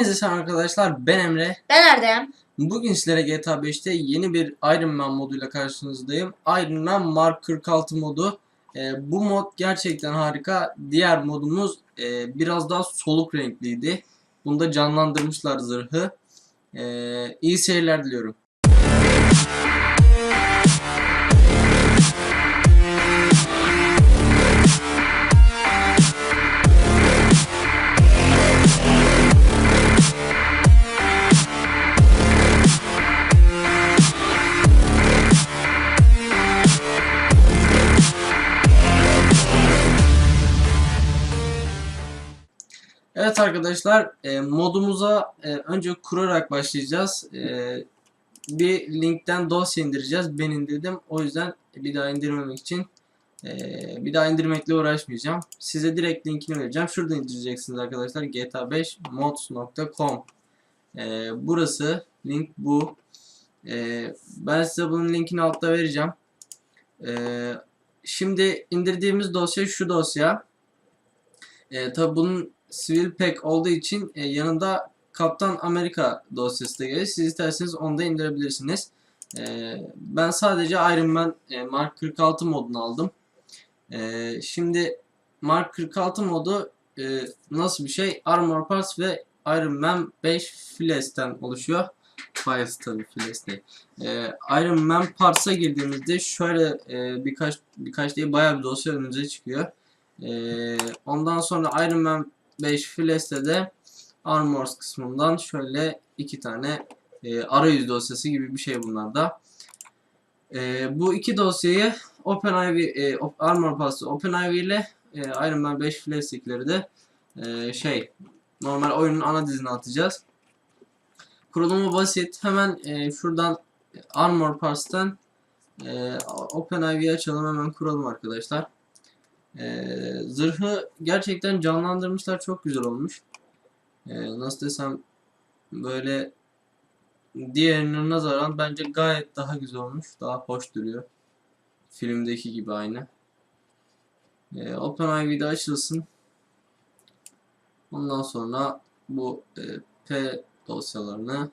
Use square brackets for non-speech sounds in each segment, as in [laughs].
Hepinize selam arkadaşlar. Ben Emre. Ben Erdem. Bugün sizlere GTA 5'te yeni bir Iron Man moduyla karşınızdayım. Iron Man Mark 46 modu. Ee, bu mod gerçekten harika. Diğer modumuz e, biraz daha soluk renkliydi. Bunda canlandırmışlar zırhı. Ee, iyi seyirler diliyorum. Evet arkadaşlar e, modumuza e, önce kurarak başlayacağız. E, bir linkten dosya indireceğiz. Ben indirdim. O yüzden bir daha indirmemek için bir daha indirmekle uğraşmayacağım. Size direkt linkini vereceğim. Şurada indireceksiniz arkadaşlar. GTA 5 mods.com e, Burası link bu. Ben size bunun linkini altta vereceğim. Şimdi indirdiğimiz dosya şu dosya. E, tabi bunun Civil Pack olduğu için e, yanında Kaptan Amerika dosyası da gelir. Siz isterseniz onu da indirebilirsiniz. E, ben sadece Iron Man e, Mark 46 modunu aldım. E, şimdi Mark 46 modu e, nasıl bir şey? Armor Parts ve Iron Man 5 Files'ten oluşuyor. Files tabii Files değil. E, Iron Man Parts'a girdiğimizde şöyle e, birkaç birkaç değil bayağı bir dosya önümüze çıkıyor. E, ondan sonra Iron Man 5 Files'te de Armors kısmından şöyle iki tane e, arayüz dosyası gibi bir şey bunlar da. E, bu iki dosyayı OpenIV, e, Armor Pass'ı OpenIV ile e, Iron Man 5 Files'tekileri de e, şey normal oyunun ana dizine atacağız. Kurulumu basit. Hemen e, şuradan Armor Pass'tan e, OpenIV'yi açalım hemen kuralım arkadaşlar. Ee, zırhı gerçekten canlandırmışlar çok güzel olmuş. Ee, nasıl desem böyle diğerine nazaran bence gayet daha güzel olmuş. Daha hoş duruyor. Filmdeki gibi aynı. Ee, OpenIV'de açılsın. Ondan sonra bu e, P dosyalarını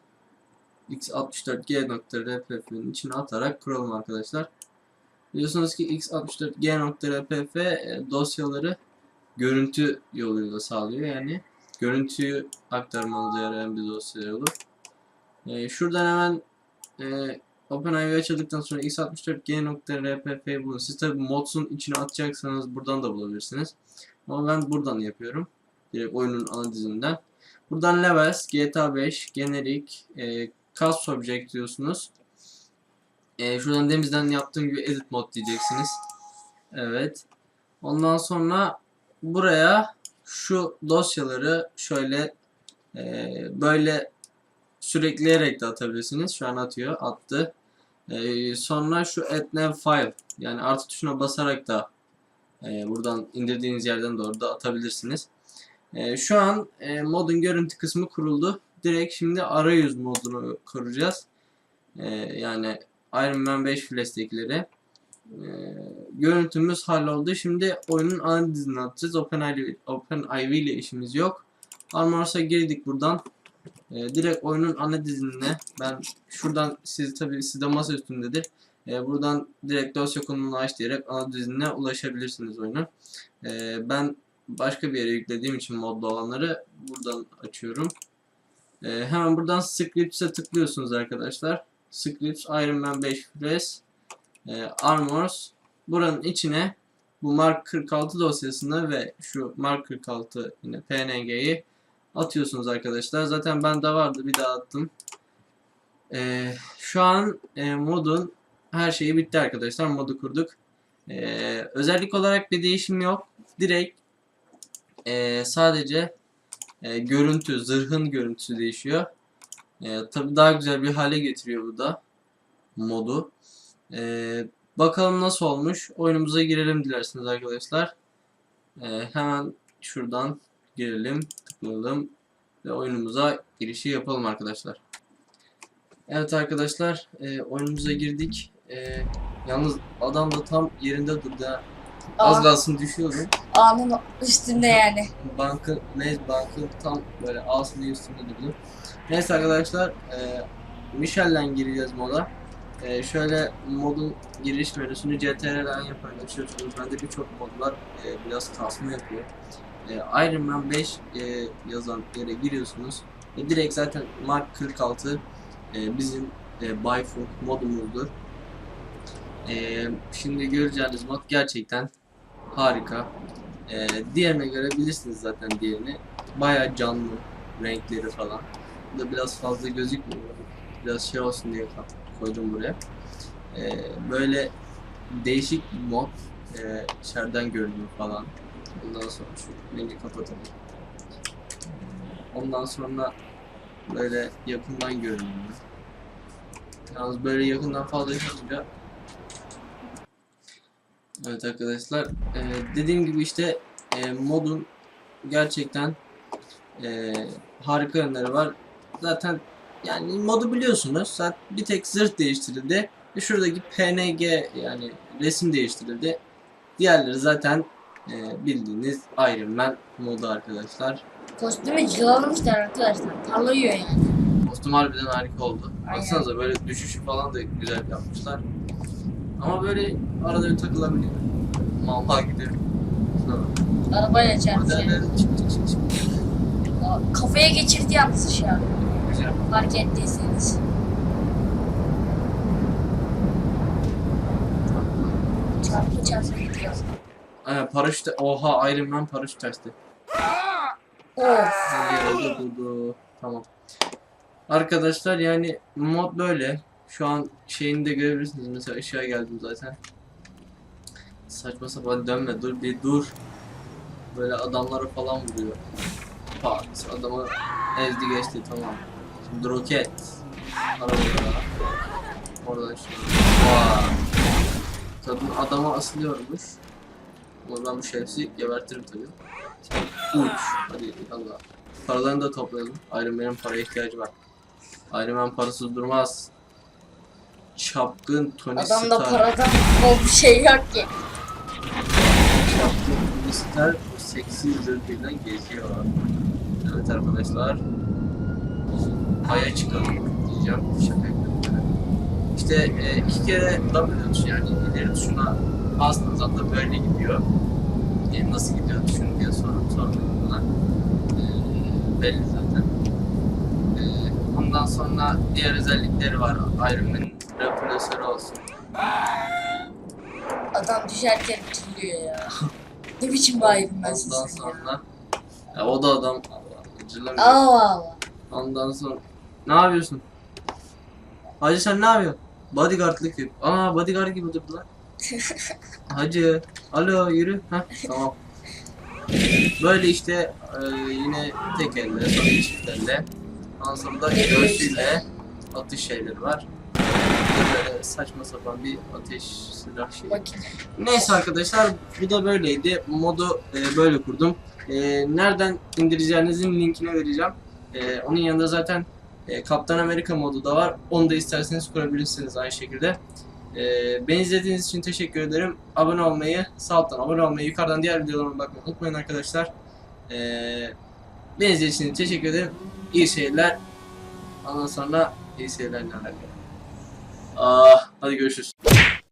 x64g.rpp'nin içine atarak kuralım arkadaşlar. Biliyorsunuz ki x64g.rpf e, dosyaları görüntü yoluyla sağlıyor. Yani görüntüyü aktarmanıza yarayan bir dosya yolu. E, şuradan hemen e, OpenIV açıldıktan sonra x64g.rpp'yi bulun. Siz tabi mods'un içine atacaksanız buradan da bulabilirsiniz. Ama ben buradan yapıyorum. Direkt oyunun ana dizinden. Buradan levels, GTA 5, generik, e, cast object diyorsunuz. E, şuradan demizden yaptığım gibi edit mod diyeceksiniz. Evet. Ondan sonra buraya şu dosyaları şöyle e, böyle sürekleyerek de atabilirsiniz. Şu an atıyor. Attı. E, sonra şu add new file yani artı tuşuna basarak da e, buradan indirdiğiniz yerden doğru da atabilirsiniz. E, şu an e, modun görüntü kısmı kuruldu. Direkt şimdi arayüz modunu kuracağız. E, yani Iron Man 5 flash'tekileri. Ee, görüntümüz halloldu. Şimdi oyunun ana dizini atacağız. OpenIV, OpenIV ile işimiz yok. Armors'a girdik buradan. Ee, direkt oyunun ana dizinine ben şuradan siz tabi sizde masa üstündedir. Ee, buradan direkt dosya konumunu aç diyerek ana dizinine ulaşabilirsiniz oyunun. Ee, ben başka bir yere yüklediğim için modda olanları buradan açıyorum. Ee, hemen buradan Scripts'e tıklıyorsunuz arkadaşlar. Scripts, Iron Man 5 Press, e, Armors. Buranın içine bu Mark 46 dosyasını ve şu Mark 46 yine PNG'yi atıyorsunuz arkadaşlar. Zaten bende vardı bir daha attım. E, şu an e, modun her şeyi bitti arkadaşlar. Modu kurduk. E, özellik olarak bir değişim yok. Direkt e, sadece e, görüntü, zırhın görüntüsü değişiyor. E, tabii daha güzel bir hale getiriyor bu da modu. E, bakalım nasıl olmuş. Oyunumuza girelim dilerseniz arkadaşlar. E, hemen şuradan girelim, tıklayalım ve oyunumuza girişi yapalım arkadaşlar. Evet arkadaşlar, e, oyunumuza girdik. E, yalnız adam da tam yerinde durdu. Az kalsın düşüyordum. Ağanın üstünde yani. Bankın, ne bankın tam böyle ağzının üstünde durdu. Neyse arkadaşlar, e, Michel'den gireceğiz moda. E, şöyle modun giriş menüsünü CTRL'den yapabiliyorsunuz. Bende birçok mod var. E, biraz kasma yapıyor. E, Iron Man 5 e, yazan yere giriyorsunuz. E, direkt zaten Mark 46 e, bizim e, Bifrost modumuzdur. E, şimdi göreceğiniz mod gerçekten harika. Ee, diğerine göre bilirsiniz zaten diğerini. Baya canlı renkleri falan. Bu da biraz fazla gözükmüyor. Biraz şey olsun diye koydum buraya. Ee, böyle değişik mod. Ee, içeriden görünüyor falan. Ondan sonra şu rengi kapatalım. Ondan sonra böyle yakından görünüyor. Yalnız böyle yakından fazla yapınca Evet arkadaşlar e, dediğim gibi işte e, modun gerçekten e, harika yönleri var. Zaten yani modu biliyorsunuz. Zaten bir tek zırh değiştirildi. Ve şuradaki PNG yani resim değiştirildi. Diğerleri zaten e, bildiğiniz Iron Man modu arkadaşlar. Kostümü yılanmışlar arkadaşlar. Parlıyor yani. Kostüm harbiden harika oldu. Baksanıza böyle düşüşü falan da güzel yapmışlar. Ama böyle arada bir takılabiliyor. Mal mal gidiyor. Şuna bak. Arabayla çarpıyor. Modeller çık çık çık çık. Aa, Kafaya geçirdi yalnız şu an. Güzel. Fark ettiyseniz. Çarpı çarpı gidiyor. Aynen paraşüt oha Iron Man paraşüt açtı. Of. Yerde durdu. Tamam. Arkadaşlar yani mod böyle. Şu an şeyini de görebilirsiniz. Mesela ışığa geldim zaten. Saçma sapan dönme dur bir dur. Böyle adamları falan vuruyor. Pat adamı ezdi geçti tamam. Şimdi roket. Arabada. Oradan şimdi. Kadın adama asılıyormuş. Ama ben bu şerefsizi gebertirim tabii. Uç. Hadi Allah. Paralarını da toplayalım. Iron Man'in paraya ihtiyacı var. Iron Man parasız durmaz. Çapkın Tony Adamda Stark. paradan bol bir şey yok ki. Çapkın Tony Stark seksi zırhıyla geziyor. Evet arkadaşlar. Aya çıkalım diyeceğim. Şaka yapıyorum. İşte e, iki kere W tuş yani ileri tuşuna bastığınız anda böyle gidiyor. E, nasıl gidiyor tuşunu diye sorup sormayın bana. E, belli zaten. E, ondan sonra diğer özellikleri var. Iron Man'in repulsörü olsun. Adam düşerken bitiriyor ya. [laughs] ne biçim bayım ben Ondan sizin ya. sonra ya o da adam hatırlamıyorum. Allah Allah. Ondan sonra ne yapıyorsun? Hacı sen ne yapıyorsun? Bodyguardlık yap. Aa bodyguard gibi durdu lan. [laughs] Hacı. Alo yürü. Heh, tamam. Böyle işte e, yine tek elle sonra çift elle. Ondan sonra da göğsüyle atış şeyleri var. Böyle saçma sapan bir ateş silah şeyi. Bakın. Neyse arkadaşlar bu da böyleydi. Modu e, böyle kurdum. E, nereden indireceğinizin linkini vereceğim. E, onun yanında zaten e, Kaptan Amerika modu da var. Onu da isterseniz kurabilirsiniz aynı şekilde. E, beni izlediğiniz için teşekkür ederim. Abone olmayı, sağ alttan abone olmayı, yukarıdan diğer videolarıma bakmayı unutmayın arkadaşlar. E, beni izlediğiniz için teşekkür ederim. İyi seyirler. Ondan sonra iyi seyirler ne alaka. Ah, hadi görüşürüz.